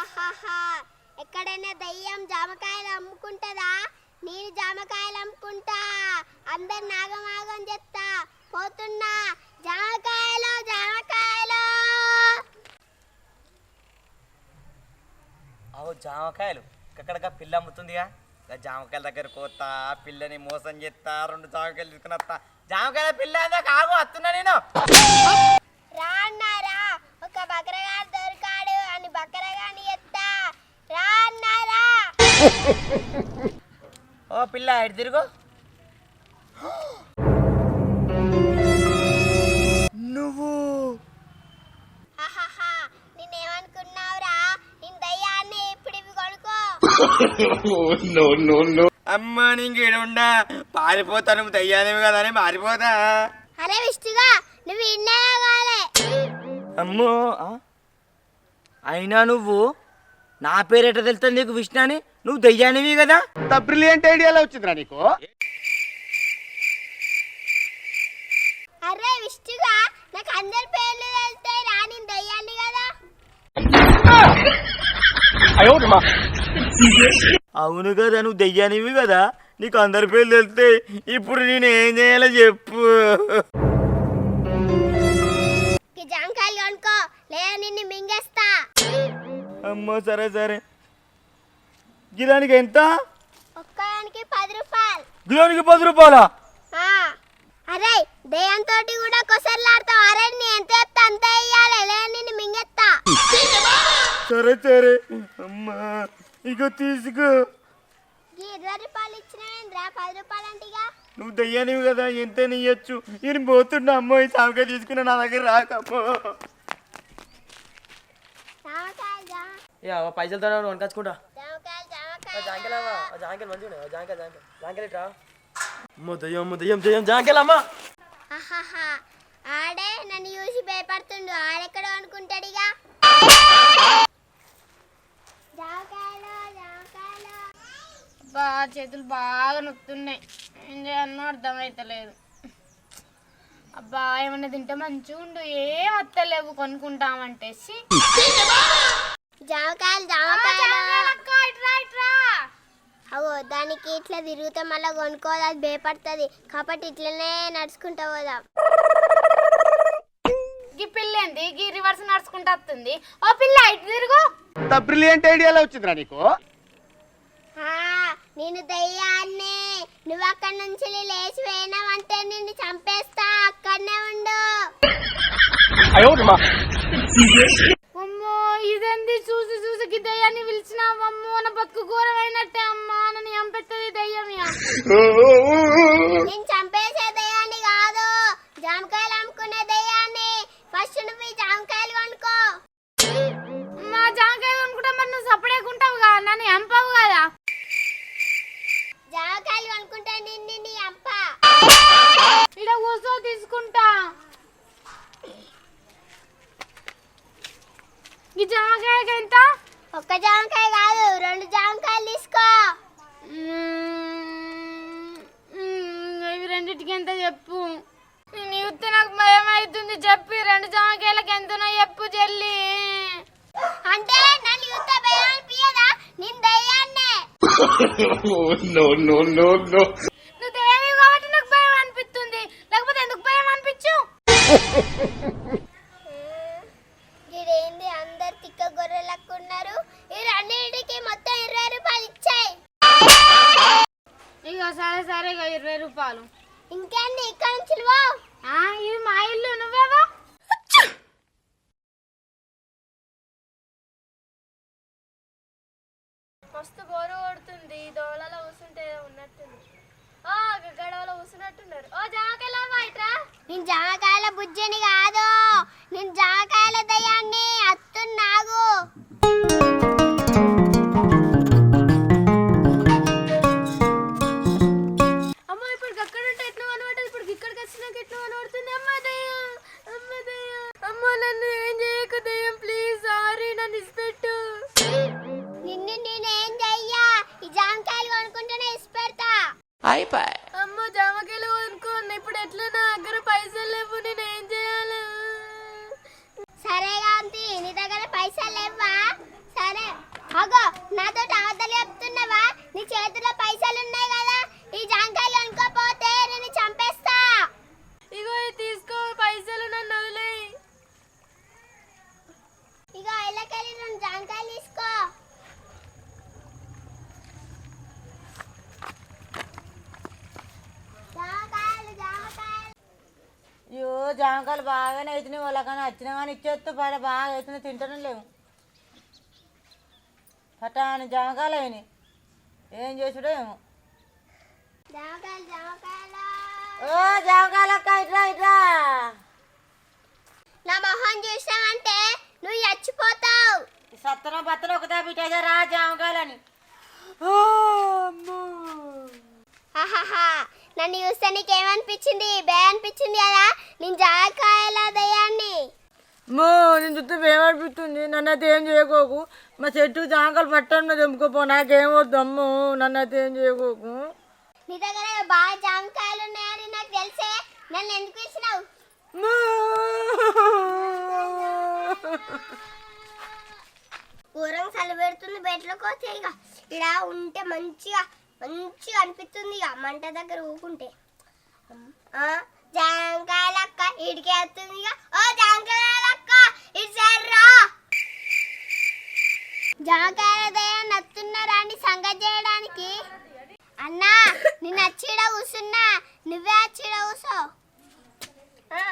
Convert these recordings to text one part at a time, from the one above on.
ఆహాహా ఎక్కడైనా దయ్యం జామకాయలు అమ్ముకుంటదా? నేను జామకాయలు అమ్ముకుంటా. అందరు నాగమాగం చెప్తా. పోతున్నా. జామకాయలు జామకాయలు. అవు జామకాయలు. అక్కడగా పిల్ల అమ్ముతుందిగా? జామకాయల దగ్గర కోతా పిల్లని మోసం చేస్తా రెండు జామకాయలు తీసుకుని వస్తా. జామకాయల పిల్ల కాగు వస్తున్నా నేను. ఓ పిల్ల ఇటు తిరుగు. నువ్వు. అమ్మ నీకు ఉండా? పారిపోతాను దయ్యానేవి కదా అని పారిపోతా అరే విష్ణుగా నువ్వు ఇన్నే కాలే? అమ్మో ఆ? అయినా నువ్వు నా పేరేట తెలుస్తుంది నీకు విష్ణు అని నువ్వు దయ్యానివి కదా? బ్రిలియంట్ ఐడియాలో వచ్చిందిరా నీకు. అరే విష్ణుగా నాకు అందరి పేర్లు తెలుస్తాయి రా నేను దయ్యాన్ని కదా. అవును కదా నువ్వు దయ్యానివి కదా? నీకు అందరి పేర్లు తెలిస్తే ఇప్పుడు నేను ఏం చేయాలో చెప్పు. జాంకాయలు కొనుక్కో లేదా నిన్ను మింగేస్తా. అమ్మో సరే సరే. గిరానికి ఎంత ఒక్కదానికి పది రూపాయలు. గిరానికి పది రూపాయలా? ఆ, అరే దయ్యంతో కూడా కొసర్లాడతావు. అరే నీ ఎంత అంత వేయాలి నిన్ను సరే సరే. అమ్మా ఇక తీసుకో. ఈ ఇరవై రూపాయలు పది రూపాయలు నువ్వు దయ్యానివి కదా ఎంత నీయొచ్చు? నేను పోతున్నా అమ్మో ఈ సామకాయ తీసుకున్నా నా దగ్గర రాకమ్మో జామకాయలు జా ఇక పైసలతో వనకచ్చుకుంటా జామకాయలు జామకాయలు జాంకెలవా జాంకెల్ మంచిగా జాంకెల్ జాంకెల్ జాంకెల్ ఇట్రా. అమ్మో దయ్యం అమ్మో దయ్యం దయ్యం జాంకెల్ అమ్మా. ఆహాహా ఆడే నన్ను చూసి భయపడుతుండు. ఆడెక్కడ జామకాయలు బా చేతులు బాగా నొప్పుతున్నాయి ఏం చేయాలనో అర్థమైతలేదు. అబ్బా ఏమన్నా తింటే మంచిగా ఉండు ఏం వత్తలేవు కొనుక్కుంటామంటే. జామకాయలు జామకాయలు. అవో దానికి ఇట్లా తిరుగుతే మళ్ళీ కొనుక్కోదు అది భయపడుతుంది. కాబట్టి ఇట్లనే నడుచుకుంటా పోదాం. గీ పిల్ల ఏంది? గీ రివర్స్ నడుచుకుంటూ వస్తుంది. ఓ పిల్ల ఇటు తిరుగు. బ్రిలియంట్ ఐడియాలో వచ్చిందిరా నీకు? ఆ, నేను దయ్యాన్ని. నువ్వు అక్కడి నుంచి లేచి పోయినావంటే నిన్ను చంపేస్తా. అక్కడనే ఉండు. బతుకు ఘోరమైనట్టే అమ్మా నన్ను చంపెత్తది దయ్యం రెండిటికి ఎంత చెప్పు? చూస్తే నాకు భయం అవుతుంది చెప్పి రెండు జామకాయలకి ఎంతనో చెప్పు చెల్లి. అంటే నన్ను యుద్ధ భయం అనిపించదా నేను దయ్యాన్నే. నువ్వు కాబట్టి నాకు భయం అనిపిస్తుంది. లేకపోతే ఎందుకు భయం అనిపించు? ఇదేంది? అందరు తిక్క గొర్రెలకు ఉన్నారు ఈ రెండింటికి మొత్తం ఇరవై రూపాయలు ఇచ్చాయి. ఇక సరే సరే ఇక ఇరవై రూపాయలు. ఇంకేంది? ఇక్కడ నుంచి ఇది మా ఇల్లు. నువ్వేవా మస్తు బోరు కొడుతుంది. దోళలో కూర్చుంటే ఉన్నట్టుంది. ఓ గడవలో కూర్చున్నట్టున్నారు ఓ జామకాయలమ్మా ఇట్రా. నేను జామకాయల బుజ్జిని వచ్చినాక ఎట్లా కనబడుతుంది అమ్మ దయ్యం అమ్మ దయ్యం అమ్మ నన్ను ఏం చేయకు దయ్యం ప్లీజ్ సారీ నన్ను ఇసిపెట్టు నిన్ను నేనేం చెయ్యా ఈ జామకాయలు కొనుక్కుంటేనే ఇసిపెడతా అమ్మ జామకాయలు కొనుక్కోండి ఇప్పుడు ఎట్లా నా దగ్గర పైసలు లేవు నేను ఏం చేయాలి సరే కాంతి నీ దగ్గర పైసలు లేవా సరే జామకాయలు బాగానే అవుతున్నాయి వాళ్ళకన్నా వచ్చినా కానీ ఇచ్చేస్తూ పడ బాగా అవుతున్నాయి తింటనే లేవు. పటాని జామకాయలు అయినాయి. ఏం చేసుడో ఏమో. జామకాయలు జామకాయలు? ఓ జామకాయలు అక్క ఇట్రా ఇట్రా. నా మొహం చూసావంటే నువ్వు చచ్చిపోతావు. సత్తన పత్తన ఒకదా బిట్టేసారా జామకాయలని? ఓ అమ్మో. ఆహాహా. నన్ను చూస్తే నీకేమనిపించింది? బే అనిపించింది కదా? నేను జామకాయల దయ్యాన్ని. అమ్మో నేను చూస్తే ఏమనిపిస్తుంది నన్ను అయితే ఏం చేయకోకు. మా చెట్టు జామకాయలు పట్టన్న తెంపుకోపో నాకేం వద్దు అమ్మో నన్ను అయితే ఏం చేయకోకు. నీ దగ్గర బాగా జామకాయలు ఉన్నాయని నాకు తెలిసే. నన్ను ఎందుకు ఇచ్చినావు? అమ్మో. ఘోరం చలి పెడుతుంది. బెడ్లోకి వస్తే ఇక. ఇక్కడ ఉంటే మంచిగా మంచిగా అనిపిస్తుంది ఇక మంట దగ్గర ఊకుంటే. జాంకాయల జాంకాయలక్క ఇడికి వస్తుంది ఇక. ఓ జాంకాయలక్క ఇటు సైడ్ జాంకాయల దయ నత్తున్నారా అని సంగతి చేయడానికి. అన్నా నేను అచ్చిడ కూర్చున్నా. నువ్వే అచ్చిడ కూసో ఆ,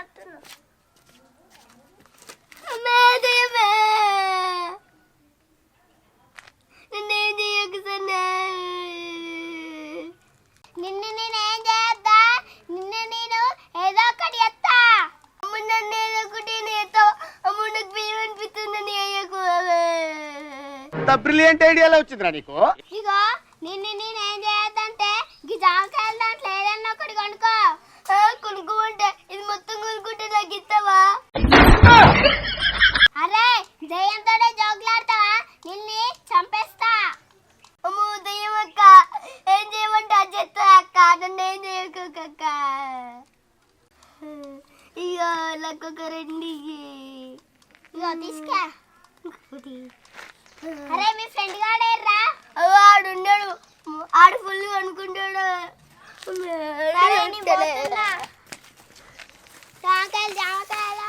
చేయకుసన్నా బ్రిలియంట్ ఐడియాలో వచ్చిందిరా నీకు? ఇగో నిన్ను నేనేం చేయొద్దంటే ఈ జామకాయలు దాంట్లో ఏదన్నా ఒకటి కొనుక్కో. ఆ, కొనుక్కోమంటే ఇది మొత్తం కొనుక్కుంటే నాకు ఇస్తావా? అరే దయ్యంతోనే జోకులాడతావా నిన్ను చంపేస్తా. అమ్మో దయ్యం అక్క. ఏం చేయమంటే అది చేస్తా అక్క. నన్ను ఏం చేయకక్క ఇగో నాకు ఒక రెండు ఇయ్యి. ఇగో తీసుకా. అరే మీ ఫ్రెండ్ గాడేర్రా ఆడు ఉన్నాడు ఆడు ఫుల్ అనుకుంటాడు జామకాయలు జామకాయలు